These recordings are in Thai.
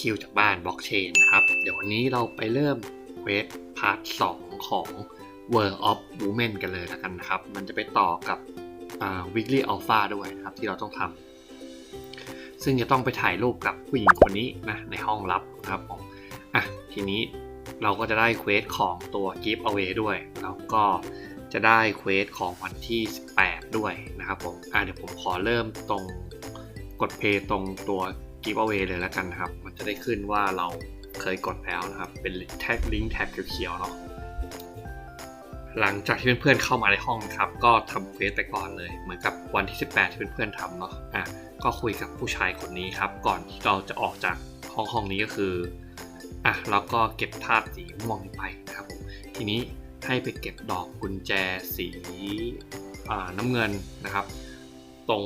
คิวจากบ้านบล็อกเชนนะครับ เดี๋ยววันนี้เราไปเริ่มเควสพาร์ท2ของ World of Women กันเลยแล้วกันนะครับ มันจะไปต่อกับ Weekly Alpha ด้วยนะครับ ที่เราต้องทำซึ่งจะต้องไปถ่ายรูปกับผู้หญิงคนนี้นะ ในห้องลับนะครับผมอะทีนี้เราก็จะได้เควสของตัว Give Away ด้วย แล้วก็จะได้เควสของวันที่ 18 ด้วยนะครับผมอะเดี๋ยวผมขอเริ่มตรงกดเพย์ตรงตัว Give Away เลยแล้วกันนะครับ มันจะได้ขึ้นว่าเราเคยกดแล้วนะครับ เป็นแท็กลิงก์แท็กเขียวๆเนาะหลังจากที่เพื่อนๆเข้ามาในห้องนะครับ ก็ทำเควสไปก่อนเลย เหมือนกับวันที่ 18 ที่เพื่อนๆทำเนาะอะก็คุยกับผู้ชายคนนี้ครับ ก่อนที่เราจะออกจากห้องห้องนี้ก็คืออะเราก็เก็บธาตุสีม่วงไปนะครับผมทีนี้ให้ไปเก็บดอกกุญแจสีน้ำเงินนะครับ ตรง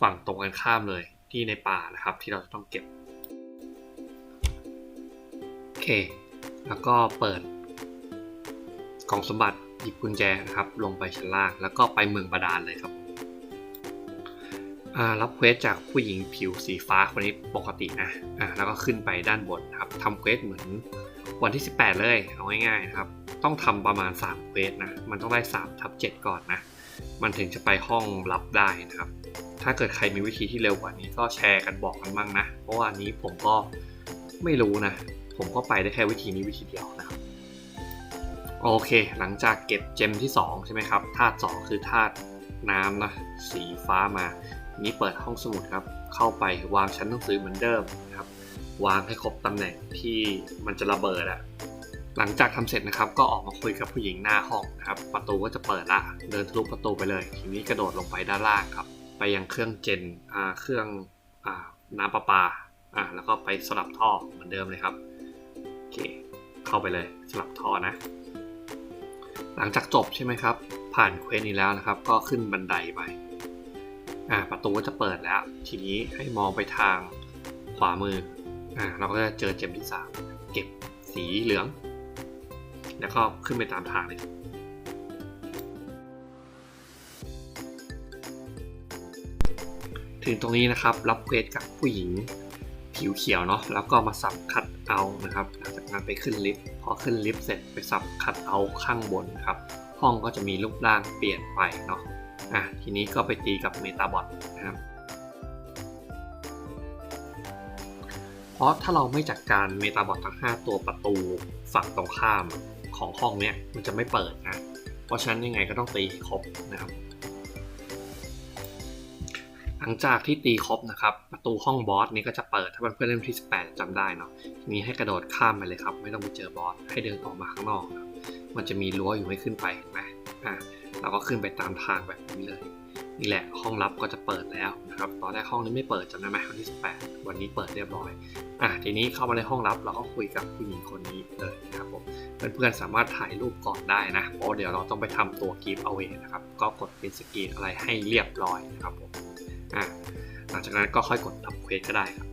ฝั่งตรงกันข้ามเลย ที่ในป่านะครับ ที่เราจะต้องเก็บโอเค แล้วก็เปิดกล่องสมบัติหยิบกุญแจนะครับ ลงไปชั้นล่าง แล้วก็ไปเมืองบาดาลเลยครับรับเควสจากผู้หญิงผิวสีฟ้าคนนี้ปกตินะอ่าแล้วก็ขึ้นไปด้านบนครับทำเควสเหมือนวันที่ 18 เลย เอาง่ายๆนะครับ ต้องทำประมาณ 3 เควสนะ มันต้องได้3ทับ7ก่อนนะ มันถึงจะไปห้องรับได้นะครับ ถ้าเกิดใครมีวิธีที่เร็วกว่านี้ก็แชร์กันบอกกันบ้างนะ เพราะว่านี้ผมก็ไม่รู้นะ ผมก็ไปได้แค่วิธีนี้วิธีเดียวนะครับ โอเค หลังจากเก็บเจมที่ 2 ใช่ไหมครับ ธาตุ2คือธาตุน้ำนะ สีฟ้ามา นี้เปิดห้องสมุดครับ เข้าไปวางชั้นหนังสือเหมือนเดิมนะครับ วางให้ครบตำแหน่งที่มันจะระเบิดอะหลังจากทำเสร็จนะครับก็ออกมาคุยกับผู้หญิงหน้าห้องนะครับ ประตูก็จะเปิดละ เดินทะลุประตูไปเลย ทีนี้กระโดดลงไปด้านล่างครับ ไปยังเครื่องเจนอ่าเครื่องอ่าน้ำประปาอ่าแล้วก็ไปสลับท่อเหมือนเดิมเลยครับโอเคเข้าไปเลยสลับท่อนะ หลังจากจบใช่ไหมครับ ผ่านเควสนี้แล้วนะครับ ก็ขึ้นบันไดไปอ่าประตูก็จะเปิดแล้ว ทีนี้ให้มองไปทางขวามืออ่าเราก็จะเจอเจมที่สามเก็บสีเหลือง แล้วก็ขึ้นไปตามทางเลย ถึงตรงนี้นะครับ รับเควสกับผู้หญิงผิวเขียวเนาะแล้วก็มาสับคัดเอานะครับหลังจากนั้นไปขึ้นลิฟต์พอขึ้นลิฟต์เสร็จไปสับคัดเอาข้างบนนะครับ ห้องก็จะมีรูปร่างเปลี่ยนไปเนาะอะทีนี้ก็ไปตีกับเมตาบอทนะครับเพราะถ้าเราไม่จัดการเมตาบอททั้ง 5 ตัวประตูฝั่งตรงข้ามของห้องเนี้ยมันจะไม่เปิดนะ เพราะฉะนั้นยังไงก็ต้องตีครบนะครับ หลังจากที่ตีครบนะครับประตูห้องบอสนี้ก็จะเปิดถ้าเพื่อนเล่นที่ 18จำได้เนาะทีนี้ให้กระโดดข้ามไปเลยครับ ไม่ต้องไปเจอบอสให้เดินออกมาข้างนอกครับมันจะมีรั้วอยู่ให้ขึ้นไปเห็นไหมอะเราก็ขึ้นไปตามทางแบบนี้เลยนี่แหละห้องลับก็จะเปิดแล้วนะครับตอนแรกห้องนี้ไม่เปิดจำได้ไหมวันที่ 18 วันนี้เปิดเรียบร้อยอะทีนี้เข้ามาในห้องลับเราก็คุยกับผู้หญิงคนนี้เลยนะครับผมเพื่อนๆสามารถถ่ายรูปก่อนได้นะเพราะเดี๋ยวเราต้องไปทำตัวกิฟต์เอาไว้นะครับก็กดเป็นสกีนอะไรให้เรียบร้อยนะครับผม อะหลังจากนั้นก็ค่อยกดรับเควสก็ได้ครับ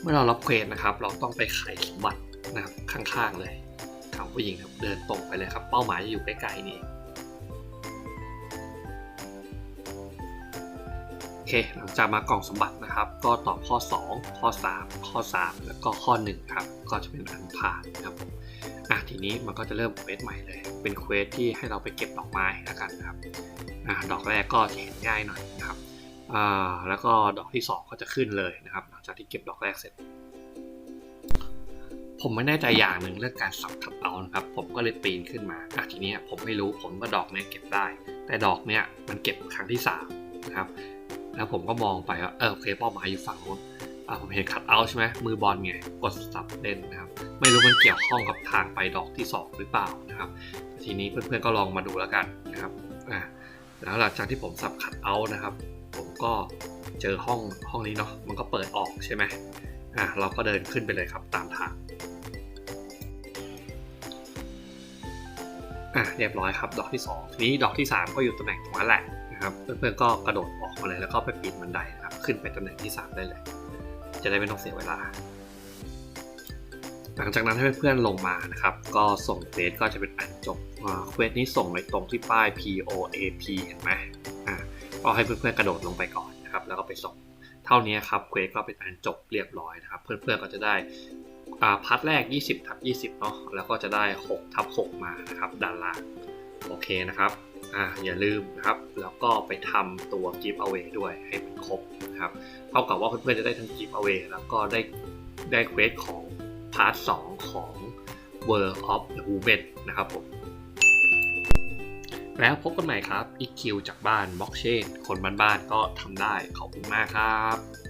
เมื่อเรารับเควสนะครับ เราต้องไปไขสมบัตินะครับข้างๆเลยถามผู้หญิงครับเดินตรงไปเลยครับ เป้าหมายจะอยู่ใกล้ๆนี่โอเคหลังจากมากล่องสมบัตินะครับ ก็ตอบข้อ 2 ข้อ 3 ข้อ 3 แล้วก็ข้อ 1 ครับ ก็จะเป็นอันผ่านนะครับผมอะทีนี้มันก็จะเริ่มเควสใหม่เลย เป็นเควสที่ให้เราไปเก็บดอกไม้แล้วกันนะครับอะดอกแรกก็จะเห็นง่ายหน่อยนะครับ อ่าแล้วก็ดอกที่ 2 ก็จะขึ้นเลยนะครับ หลังจากที่เก็บดอกแรกเสร็จ ผมไม่แน่ใจอย่างหนึ่งเรื่องการสับทับเอานะครับ ผมก็เลยปีนขึ้นมาอะทีนี้ผมไม่รู้ผมว่าดอกเนี้ยเก็บได้ แต่ดอกเนี้ยมันเก็บครั้งที่สามนะครับแล้วผมก็มองไปว่าเออโอเคเป้าหมายอยู่ฝั่งนู้นอ่าผมเห็นคัดเอาใช่ไหมมือบอลไงกดสับเล่นนะครับ ไม่รู้มันเกี่ยวข้องกับทางไปดอกที่ 2 หรือเปล่านะครับ ทีนี้เพื่อนๆก็ลองมาดูแล้วกันนะครับอ่าแล้วหลังจากที่ผมสับคัดเอานะครับ ผมก็เจอห้องห้องนี้เนาะมันก็เปิดออกใช่ไหมอ่าเราก็เดินขึ้นไปเลยครับตามทางอะเรียบร้อยครับดอกที่2ทีนี้ดอกที่ 3 ก็อยู่ตำแหน่งตรงนั้นแหละนะครับเพื่อนๆก็กระโดดออกมาเลยแล้วก็ไปปีนบันไดนะครับขึ้นไปตำแหน่งที่ 3 ได้เลย จะได้ไม่ต้องเสียเวลา หลังจากนั้นให้เพื่อนๆลงมานะครับ ก็ส่งเควสก็จะเป็นอันจบอ่าเควสนี้ส่งในตรงที่ป้าย P O A P เห็นไหม ก็ให้เพื่อนๆกระโดดลงไปก่อนนะครับแล้วก็ไปส่งทท่านี้ครับเควสก็เป็นอันจบเรียบร้อยนะครับ เพื่อนๆก็จะได้อ่าพาร์ทแรก 20ทับ20เนาะแล้วก็จะได้6ทับ6มานะครับด้านล่างโอเคนะครับอ่าอย่าลืมนะครับ แล้วก็ไปทำตัว give away ด้วยให้มันครบนะครับเท่ากับว่าเพื่อนๆจะได้ทั้ง give away แล้วก็ได้ได้เควสของพาร์ท2ของ World of the Women นะครับผม แล้วพบกันใหม่ครับอิคิวจากบ้านบล็อกเชนคนบ้านๆก็ทำได้ขอบคุณมากครับ